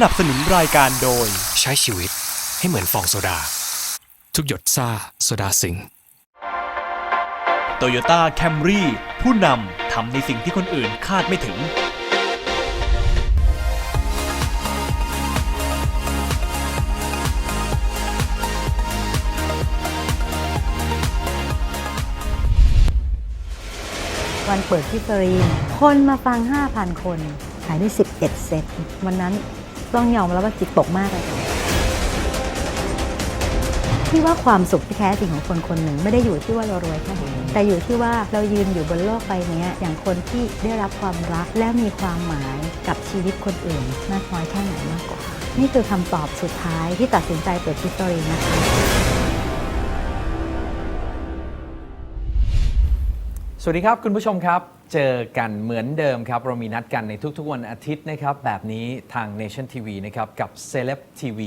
สนับสนุนรายการโดย ใช้ชีวิตให้เหมือนฟองโซดา ทุกหยดซ่าโซดาสิง Toyota Camry ผู้นำทำในสิ่งที่คนอื่นคาดไม่ถึง วันเปิดที่ฟรีนคนมาฟัง 5,000 คน ขายได้ 11 เซต วันนั้น ต้องยอมแล้วว่าจิตตกมากเลยค่ะที่ว่าความสุขที่แท้จริงของคนคนหนึ่งไม่ได้อยู่ที่ว่าเรารวยแค่ไหนแต่อยู่ที่ว่าเรายืนอยู่บนโลกใบนี้อย่างคนที่ได้รับความรักและมีความหมายกับชีวิตคนอื่นมากน้อยแค่ไหนมากกว่า นี่คือคำตอบสุดท้ายที่ตัดสินใจเปิดที่ฟรีนนะคะสวัสดีครับคุณผู้ชมครับ เจอกันเหมือนเดิมครับ เรามีนัดกันในทุกๆวันอาทิตย์นะครับ แบบนี้ทาง Nation TV นะครับ กับ Celeb TV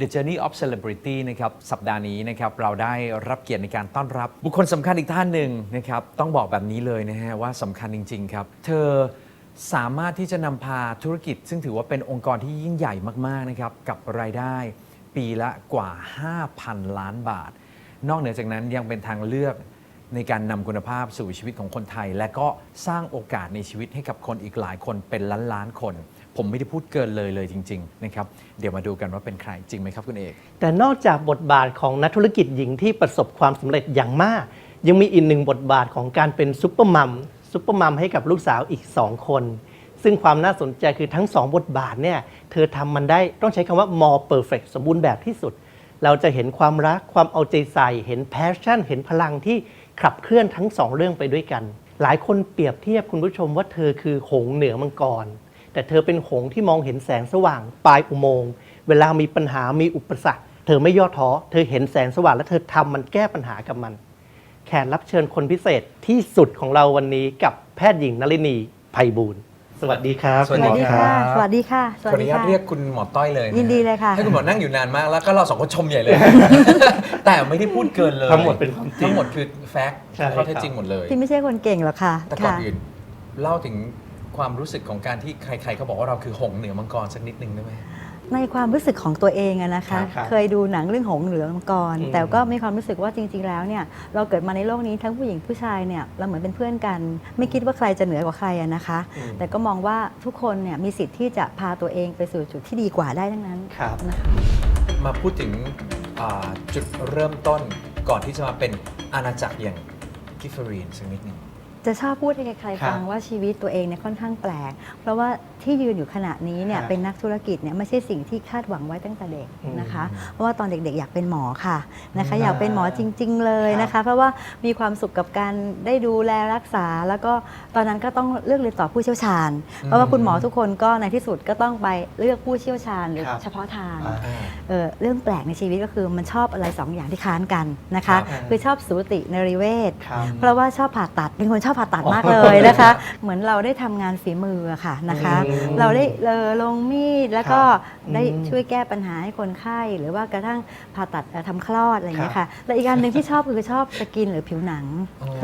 The Journey of Celebrity นะครับ สัปดาห์นี้นะครับ เราได้รับเกียรติในการต้อนรับ บุคคลสำคัญอีกท่านหนึ่งนะครับ ต้องบอกแบบนี้เลยนะฮะ ว่าสำคัญจริง ๆ ครับ เธอสามารถที่จะนำพาธุรกิจ ซึ่งถือว่าเป็นองค์กรที่ยิ่งใหญ่มากๆนะครับกับรายได้ปีละกว่า 5,000 ล้านบาท นอกเหนือจากนั้นยังเป็นทางเลือก ในการนำคุณภาพสู่ชีวิตของคนไทย และก็สร้างโอกาสในชีวิตให้กับคนอีกหลายคนเป็นล้านล้านคน ผมไม่ได้พูดเกินเลยเลยจริงๆนะครับเดี๋ยวมาดูกันว่าเป็นใครจริงไหมครับคุณเอก แต่นอกจากบทบาทของนักธุรกิจหญิงที่ประสบความสำเร็จอย่างมาก ยังมีอีกหนึ่งบทบาทของการเป็นซุปเปอร์มัมซุปเปอร์มัมให้กับลูกสาวอีก2คน ซึ่งความน่าสนใจคือทั้ง2บทบาทเนี่ยเธอทำมันได้ต้องใช้คำว่า more perfect สมบูรณ์แบบที่สุด เราจะเห็นความรักความเอาใจใส่ เห็น passion เห็นพลังที่ ขับเคลื่อนทั้งสองเรื่องไปด้วยกัน หลายคนเปรียบเทียบคุณผู้ชมว่าเธอคือหงเหนือมังกร แต่เธอเป็นหงที่มองเห็นแสงสว่างปลายอุโมงค์เวลามีปัญหามีอุปสรรค เธอไม่ย่อท้อ เธอเห็นแสงสว่างและเธอทำมันแก้ปัญหากับมัน แขกรับเชิญคนพิเศษที่สุดของเราวันนี้กับแพทย์หญิงนลินีไพบูลย์ สวัสดีครับสวัสดีครับสวัสดีค่ะ สขอวัสอนุดีญาตค่ะ เรียกคุณหมอต้อยเลยะยินดีเลยค่ะ ให้คุณหมอนั่งอยู่นานมากแล้วก็เราสองคนชมใหญ่เลย แต่ไม่ได้พูดเกินเลยทั้งหมดเป็นความจริง ทั้งหมดคือแฟกต์ใช่ข้อเท็จจริงหมดเลยพี่ไม่ใช่คนเก่งหรอกค่ะแต่ก่อนค่ะ อื่นเล่าถึงความรู้สึกของการที่ใครๆเขาบอกว่าเราคือหงส์เหนือมังกรสักนิดนึงได้ไหม ในความรู้สึกของตัวเองอะนะคะ ครับเคยดูหนังเรื่องหงส์เหลืองมังกรอืมแต่ก็มีความรู้สึกว่าจริง ๆ แล้วเนี่ยเราเกิดมาในโลกนี้ทั้งผู้หญิงผู้ชายเนี่ยเราเหมือนเป็นเพื่อนกัน ไม่คิดว่าใครจะเหนือกว่าใครอะนะคะแต่ก็มองว่าทุกคนเนี่ยมีสิทธิ์ที่จะพาตัวเองไปสู่จุดที่ดีกว่าได้ทั้งนั้นครับ นะคะ มาพูดถึงอ่าจุดเริ่มต้นก่อนที่จะมาเป็นอาณาจักรอย่างกิฟเฟอรีนสักนิดหนึง จะชอบพูดให้ใครครับๆฟังว่าชีวิตตัวเองเนี่ยค่อนข้างแปลก เพราะว่าที่ยืนอยู่ขณะนี้เนี่ยครับเป็นนักธุรกิจเนี่ยไม่ใช่สิ่งที่คาดหวังไว้ตั้งแต่เด็กอืมนะคะ เพราะว่าตอนเด็กๆ อยากเป็นหมอค่ะนะคะอืมอยากเป็นหมอจริง ๆ เลยนะคะ เพราะว่ามีความสุขกับการได้ดูแลรักษา แล้วก็ตอนนั้นก็ต้องเลือกเรียนต่อผู้เชี่ยวชาญ เพราะว่าคุณหมอทุกคนก็ในที่สุดก็ต้องไปเลือกผู้เชี่ยวชาญหรือครับเฉพาะทางอ่าเอ่อเรื่องแปลกในชีวิตก็คือมันชอบอะไรสองอย่างที่ค้านกันนะคะครับคือชอบสูตินริเวศครับเพราะว่าชอบผ่าตัดเป็นคนชอบผ่าตัดมากเลยนะคะ เหมือนเราได้ทำงานฝีมืออะค่ะนะคะ เราได้เอ่อลงมีดแล้วก็ได้ช่วยแก้ปัญหาให้คนไข้ หรือว่ากระทั่งผ่าตัดเอ่อทำคลอดอะไรอย่างเงี้ยค่ะและอีกอันหนึ่งที่ชอบคือชอบสกินหรือผิวหนัง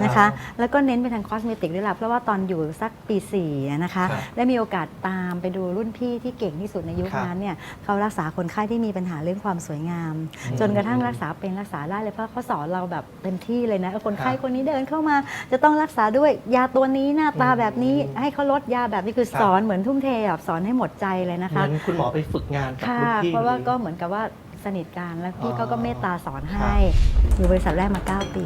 นะคะ แล้วก็เน้นไปทางคอสเมติกด้วยล่ะเพราะว่าตอนอยู่สักปี4อะนะคะได้มีโอกาสตามไปดูรุ่นพี่ที่เก่งที่สุดในยุคนั้นเนี่ยเขารักษาคนไข้ที่มีปัญหาเรื่องความสวยงาม จนกระทั่งรักษาเป็นรักษาได้เลยเพราะเขาสอนเราแบบเต็มที่เลยนะคนไข้คนนี้เดินเข้ามาจะต้องรักษาด้วยยาตัวนี้หน้าตาแบบนี้ให้เขาลดยาแบบนี้คือครับสอนเหมือนทุ่มเทแบบสอนให้หมดใจเลยนะเหมืคะอนคุณหมอไปฝึกงานกับค่ะรุ่นพี่เพราะว่าคนนี้ก็เหมือนกับว่าสนิทกันแล้วพี่อ๋อเขาก็เมตตาสอนครัให้บอยู่บริษัทแรกมา 9 ปี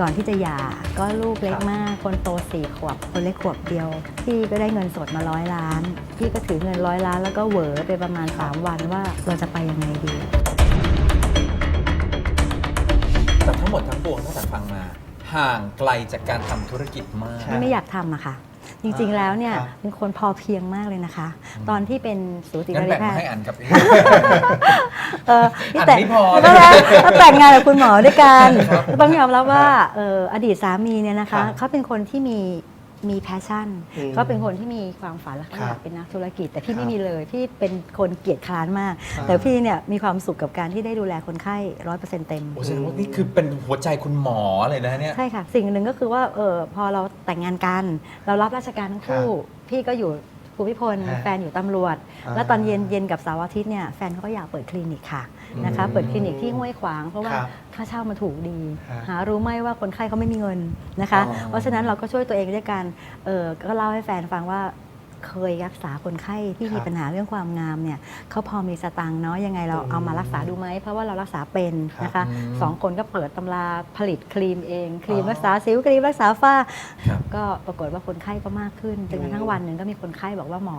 ก่อนที่จะหย่าก็ลูกเล็กครับมาก คนโตสี่ขวบ คนเล็กขวบเดียว พี่ก็ได้เงินสดมาร้อยล้าน พี่ก็ถือเงินร้อยล้าน แล้วก็เหวอไปประมาณ 3 วันว่าเราจะไปยังไงดีแต่ทั้งหมดทั้งปวงตั้งแต่ฟังมา ห่างไกลจากการทำธุรกิจมากใช่ไม่อยากทำอะค่ะ จริงๆแล้วเนี่ยครับเป็นคนพอเพียงมากเลยนะคะ ตอนที่เป็นสูติงั้นนรีแบ่งแพมาทให้ย์อันกับเออที่อันแต่งไม่พอแล้วนะแล้วแต่งงานกับคุณหมอด้วยกันต้องยอมรับว่าเอออดีตสามีเนี่ยนะครัคะบเขาเป็นคนที่มี มีแพชชั่น อืมเขาเป็นคนที่มีความฝันและเขาครับอยากเป็นนักธุรกิจ แต่พี่ครับไม่มีเลยพี่เป็นคนเกียจคร้านมาก อ่า แต่พี่เนี่ยมีความสุขกับการที่ได้ดูแลคนไข้ร้อยเปอร์เซ็นต์เต็ม โอ้แสดงว่านี่คือเป็นหัวใจคุณหมอเลยนะเนี่ย ใช่ค่ะ สิ่งหนึ่งก็คือว่าเออพอเราแต่งงานกัน เรารับราชการทั้งคู่ พี่ก็อยู่ รูพิพลฮะแฟนอยู่ตำรวจอ่าแล้วตอนเย็นเย็นกับเสาร์อาทิตย์เนี่ยแฟนเขาก็อยากเปิดคลินิกค่ะนะคะอืมเปิดคลินิกที่ห้วยขวาง เพราะว่าครับค่าเช่ามันถูกดีฮะหารู้ไหมว่าคนไข้เขาไม่มีเงินนะคะอ๋อเพราะฉะนั้นเราก็ช่วยตัวเองด้วยกันเออก็เล่าให้แฟนฟังว่า เคยรักษาคนไข้ที่มีครับปัญหาเรื่องความงามเนี่ยเขาพอมีสตังค์เนาะยังไงเราอืมเอามารักษาดูไหมเพราะว่าเรารักษาเป็นนะคะอืมสองคนก็เปิดตำราผลิตครีมเอง ครีมอ๋อรักษาสิวครีมรักษาฝ้าครับก็ปรากฏว่าคนไข้ก็มากขึ้นจนกระทั่งวันหนึ่งก็มีคนไข้บอกว่าหมอ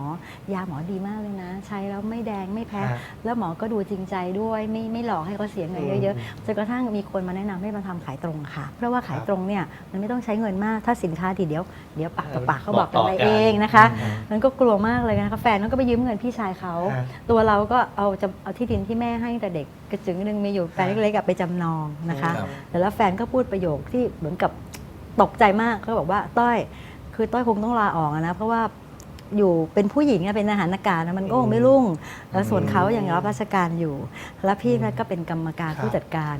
ยาหมอดีมากเลยนะ ใช้แล้วไม่แดงไม่แพ้ฮะแล้วหมอก็ดูจริงใจด้วยไม่ไม่หลอกให้เขาเสียเงินอืมเยอะๆจนกระทั่งมีคนมาแนะนำให้มาทำขายตรงค่ะ เพราะว่าขายครับตรงเนี่ยมันไม่ต้องใช้เงินมากถ้าสินค้าดีเดี๋ยวเดี๋ยวปากต่อปากเขาบบออกกกันต่อไปกันเองนะคะอืมมันก็กลัวมากเลยนะคะแฟนเขาก็ไปยืมเงินพี่ชายเขา ฮะ ตัวเราก็เอาจะเอาที่ดินที่แม่ให้แต่เด็กกระจึงหนึ่งมีอยู่แปลงเล็กๆอะไปจำนองนะคะ ครับ แต่แล้วแฟนก็พูดประโยคที่เหมือนกับตกใจมากเขาบอกว่าต้อย คือต้อยคงต้องลาออกอะนะเพราะว่าอยู่เป็นผู้หญิงอะเป็นทหารอากาศนะมันก็คงไม่รุ่ง แล้วส่วนเขายังรับราชการอยู่ แล้วพี่ก็เป็นกรรมการครับ ผู้จัดการ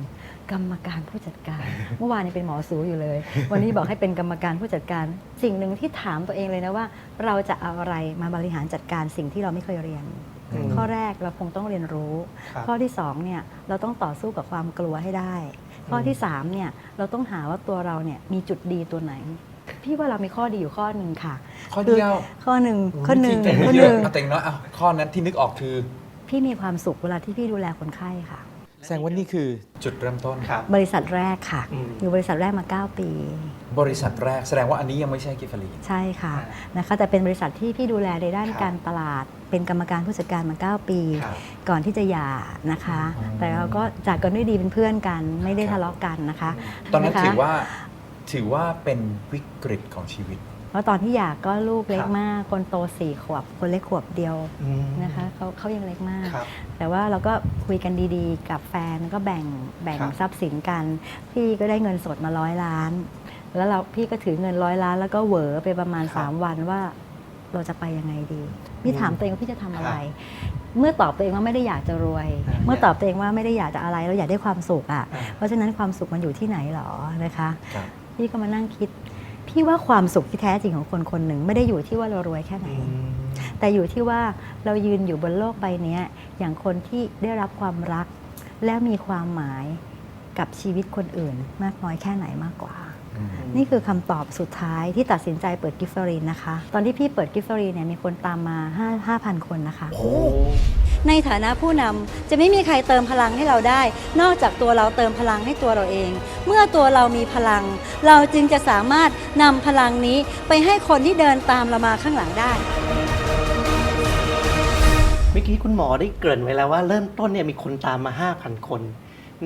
กรรมการผู้จัดการ เมื่อวานนี้เป็นหมอสูอยู่เลย วันนี้บอกให้เป็นกรรมการผู้จัดการ สิ่งหนึ่งที่ถามตัวเองเลยนะว่า เราจะเอาอะไรมาบริหารจัดการสิ่งที่เราไม่เคยเรียน อืม ข้อแรกเราคงต้องเรียนรู้ ครับข้อที่สองเนี่ยเราต้องต่อสู้กับความกลัวให้ได้ ข้อที่สามเนี่ยเราต้องหาว่าตัวเราเนี่ยมีจุดดีตัวไหน พี่ว่าเรามีข้อดีอยู่ข้อหนึ่งค่ะข้อเดียวข้อหนึ่งข้อหนึ่งจริงๆข้อเยหอะนึ่ง เอาแต่งน้อยเอาข้อนั้นที่นึกออกคือ พี่มีความสุขเวลาที่พี่ดูแลคนไข้ค่ะ แสดงว่านี่คือจุดเริ่มต้นครับ บริษัทแรกค่ะ อืม อยู่บริษัทแรกมา 9 ปี บริษัทแรกแสดงว่าอันนี้ยังไม่ใช่กิฟฟรีน ใช่ค่ะอ่านะคะแต่เป็นบริษัทที่พี่ดูแลในด้านครับ การตลาด เป็นกรรมการผู้จัดการมา 9 ปี ครับ ก่อนที่จะหย่านะคะ อืม แต่เราก็จากกันด้วยดีเป็นเพื่อนกันไม่ได้ครับทะเลาะกันนะคะตอนนั้นะคะถือว่าถือว่าเป็นวิกฤตของชีวิต เพราะตอนที่หย่าก็ลูกเล็คกรับมาก คนโตสี่ขวบ คนเล็กขวบเดียวอืมนะคะเขาเขายังเล็กมากครับแต่ว่าเราก็คุยกันดีๆ กับแฟนก็แบ่งแบ่งครับทรัพย์สินกัน พี่ก็ได้เงินสดมาร้อยล้าน แล้วเราพี่ก็ถือเงินร้อยล้านแล้วก็เหวอไปประมาณครับ3วันว่าเราจะไปยังไงดีพี่อืมถามตัวเองว่าพี่จะทำอะไรครัเมื่อตอบตัวเองว่าไม่ได้อยากจะรวยอ่าเมื่อตอบตัวเองว่าไม่ได้อยากจะอะไรเราอยากได้ความสุขอะอ่าเพราะฉะนั้นความสุขมันอยู่ที่ไหนหรอนะคะครับพี่ก็มานั่งคิด พี่ว่าความสุขที่แท้จริงของคนคนหนึ่งไม่ได้อยู่ที่ว่าเรารวยแค่ไหนอืมแต่อยู่ที่ว่าเรายืนอยู่บนโลกใบเนี้ยอย่างคนที่ได้รับความรัก และมีความหมายกับชีวิตคนอื่น มากน้อยแค่ไหนมากกว่า นี่คือคำตอบสุดท้ายที่ตัดสินใจเปิดกิฟเฟอรีนนะคะ ตอนที่พี่เปิดกิฟเฟอรีนเนี่ยมีคนตามมา 5 5,000 คนนะคะ ในฐานะผู้นำจะไม่มีใครเติมพลังให้เราได้ นอกจากตัวเราเติมพลังให้ตัวเราเอง เมื่อตัวเรามีพลัง เราจึงจะสามารถนำพลังนี้ไปให้คนที่เดินตามเรามาข้างหลังได้เมื่อกี้คุณหมอได้เกริ่นไว้แล้วว่าเริ่มต้นเนี่ยมีคนตามมา 5,000 คน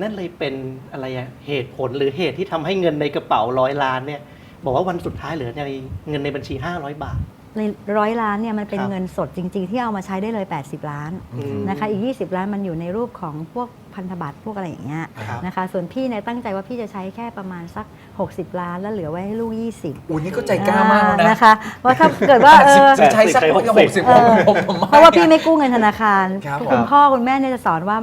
นั่นเลยเป็นอะไรอะเหตุผลหรือเหตุที่ทำให้เงินในกระเป๋าร้อยล้านเนี่ยบอกว่าวันสุดท้ายเหลือในเงินในบัญชี 500 บาท ร้อยล้านเนี่ยมันเป็นครับเงินสดจริง ๆ ที่เอามาใช้ได้เลย 80 ล้านอืม นะคะอีก 20 ล้านมันอยู่ในรูปของพวกพันธบัตรพวกอะไรอย่างเงี้ยครับ นะคะส่วนพี่เนี่ยตั้งใจว่าพี่จะใช้แค่ประมาณสัก 60 ล้านแล้วเหลือไว้ให้ลูก 20 อุ้ยนี่ก็ใจกล้ามากแล้วอ่นะนะคะว่าถ้าเกิดว่าเออ จะใช้สักใช้หหกกสิสิบบผมผมผมเพราะว่าพี่ไม่กู้เงินธนาคารครับคุณผมพ่อคุณแม่เนี่ยจะสอนว่า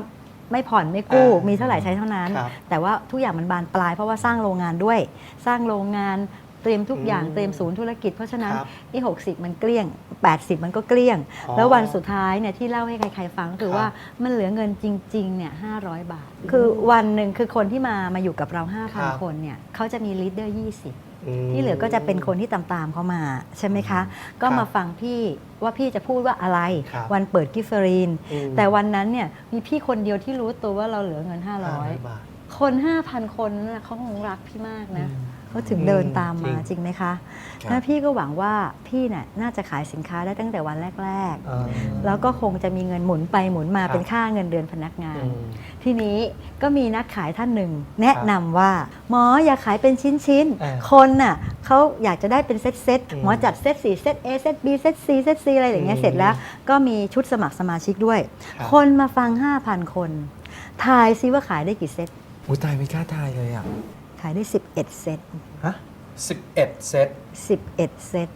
ไม่ผ่อนไม่กู้อ่ามีมีเท่าไหร่ใช้เท่านั้น ครับแต่ว่าทุกอย่างมันบานปลายเพราะว่าสร้างโรงงานด้วย สร้างโรงงาน เตรียมทุกอย่างอืมเตรียมศูนย์ธุรกิจ เพราะฉะนั้นครับที่ 60 มันเกลี้ยง 80 มันก็เกลี้ยงอ๋อแล้ววันสุดท้ายเนี่ยที่เล่าให้ใครๆฟังก็คือครับว่ามันเหลือเงินจริงๆเนี่ย500 บาท คือวันหนึ่งคือคนที่มามาอยู่กับเราครับ5,000 คนเนี่ยเขาจะมีลีดเดอร์ 20มที่เหลือก็จะเป็นคนที่ตามๆเขามาใช่ไหมคะ ก็ครับมาฟังพี่ว่าพี่จะพูดว่าอะไรครับวันเปิดกิฟเฟอรีนอืมแต่วันนั้นเนี่ยมีพี่คนเดียวที่รู้ตัวว่าเราเหลือเงิน 500บาทคน 5,000คนนั่นนะเขาคงรักพี่มากนะ อืมเขาถึงเดินตามมาจริงจริงไหมคะครับแล้วพี่ก็หวังว่าพี่เนี่ยน่าจะขายสินค้าได้ตั้งแต่วันแรกอ่าๆแล้วก็คงจะมีเงินหมุนไปหมุนมาครับเป็นค่าเงินเดือนพนักงานอืมทีนี้ก็มีนักขายท่านหนึ่งแนะนำว่า หมออย่าขายเป็นชิ้นเออๆคนน่ะเขาอยากจะได้เป็นเซตเซตๆอืมหมอจัดเซตสี่เซต A เซต B เซต C เซต C อะไรอย่างเงี้ยอืมเสร็จแล้ว ก็มีชุดสมัครสมาชิกด้วยครับคนมาฟัง 5,000 คน ทายซิว่าขายได้กี่เซตอุ้ยตายไม่กล้าทายเลยอะขายได้ 11 เซต ฮะ11 เซต 11 เซต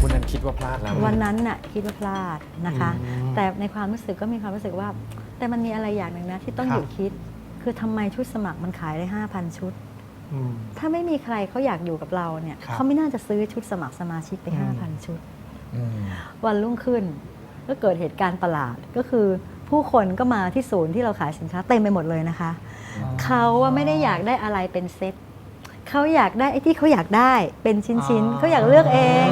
คุณนันคิดว่าพลาดแล้ววันนั้นน่ะคิดว่าพลาดนะคะ อืมแต่ในความรู้สึกก็มีความรู้สึกว่า แต่มันมีอะไรอย่างหนึ่งนะที่ต้องครับ หยุดคิด คือทำไมชุดสมัครมันขายได้ 5,000 ชุด อืม ถ้าไม่มีใครเขาอยากอยู่กับเราเนี่ยครับ เขาไม่น่าจะซื้อชุดสมัครสมาชิกไปอืม5,000 ชุด อืมวันรุ่งขึ้นก็เกิดเหตุการณ์ประหลาดก็คือ ผู้คนก็มาที่ศูนย์ที่เราขายสินค้าเต็มไปหมดเลยนะคะ เขาว่าไม่ได้อยากได้อะไรเป็นเซ็ตเขาอยากได้ไอ้ที่เขาอยากได้เป็นชิ้นๆเขาอยากเลือกเอง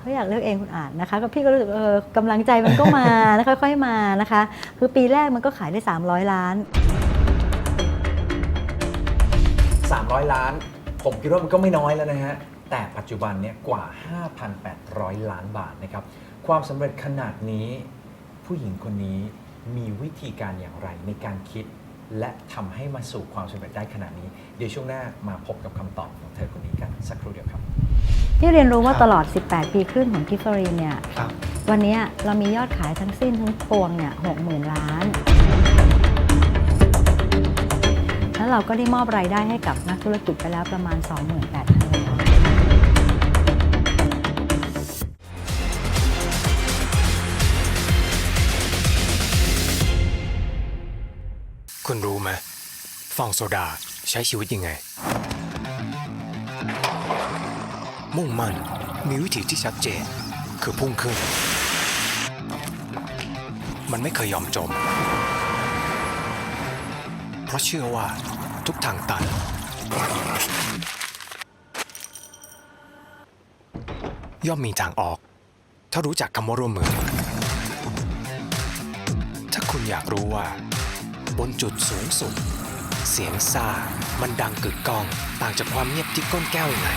เขาอยากเลือกเองคุณอ่านนะคะก็พี่ก็รู้สึกเออกำลังใจมันก็มานะค่อยๆมานะคะ คือปีแรกมันก็ขายได้ 300 ล้าน 300 ล้าน ผมคิดว่ามันก็ไม่น้อยแล้วนะฮะ แต่ปัจจุบันเนี่ยกว่า 5,800 ล้านบาทนะครับ ความสำเร็จขนาดนี้ผู้หญิงคนนี้ มีวิธีการอย่างไรในการคิด และทำให้มาสู่ความสำเร็จได้ขนาดนี้ เดี๋ยวช่วงหน้ามาพบกับคำตอบของเธอคนนี้กันสักครู่เดียวครับ ที่เรียนรู้ว่าครับตลอด 18 ปีครึ่งของกิฟฟรีเนี่ย ครับวันนี้เรามียอดขายทั้งสิ้นทั้งปวงเนี่ย60,000ล้าน แล้วเราก็ได้มอบรายได้ให้กับนักธุรกิจไปแล้วประมาณ 28,000ล้าน คุณรู้ไหมฟองโซดาใช้ชีวิตยังไง มุ่งมั่นมีวิธีที่ชัดเจน คือพุ่งขึ้น มันไม่เคยยอมจม เพราะเชื่อว่าทุกทางตัน ย่อมมีทางออก ถ้ารู้จักคำว่าร่วมมือ ถ้าคุณอยากรู้ว่า บนจุดสูงสุด เสียงซ่ามันดังกึกก้อง ต่างจากความเงียบที่ก้นแก้วยังไง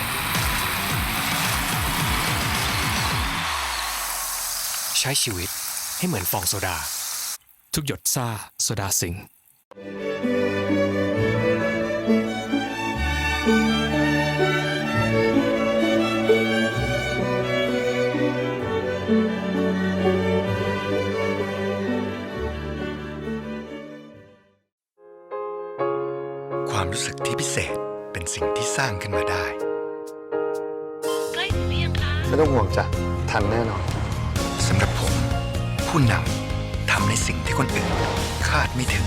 ใช้ชีวิตให้เหมือนฟองโซดา ทุกหยดซ่าโซดาสิง รู้สึกที่พิเศษเป็นสิ่งที่สร้างขึ้นมาได้ไม่ต้องห่วงจ้ะ ทันแน่นอนสำหรับผม ผู้นำทำในสิ่งที่คนอื่นคาดไม่ถึง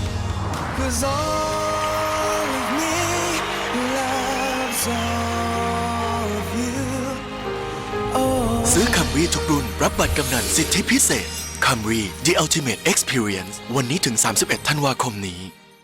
ซื้อคัมรี่ทุกรุ่น รับบัตรกำนันสิทธิพิเศษคัมรี่ The Ultimate Experience วันนี้ถึง 31 ธันวาคมนี้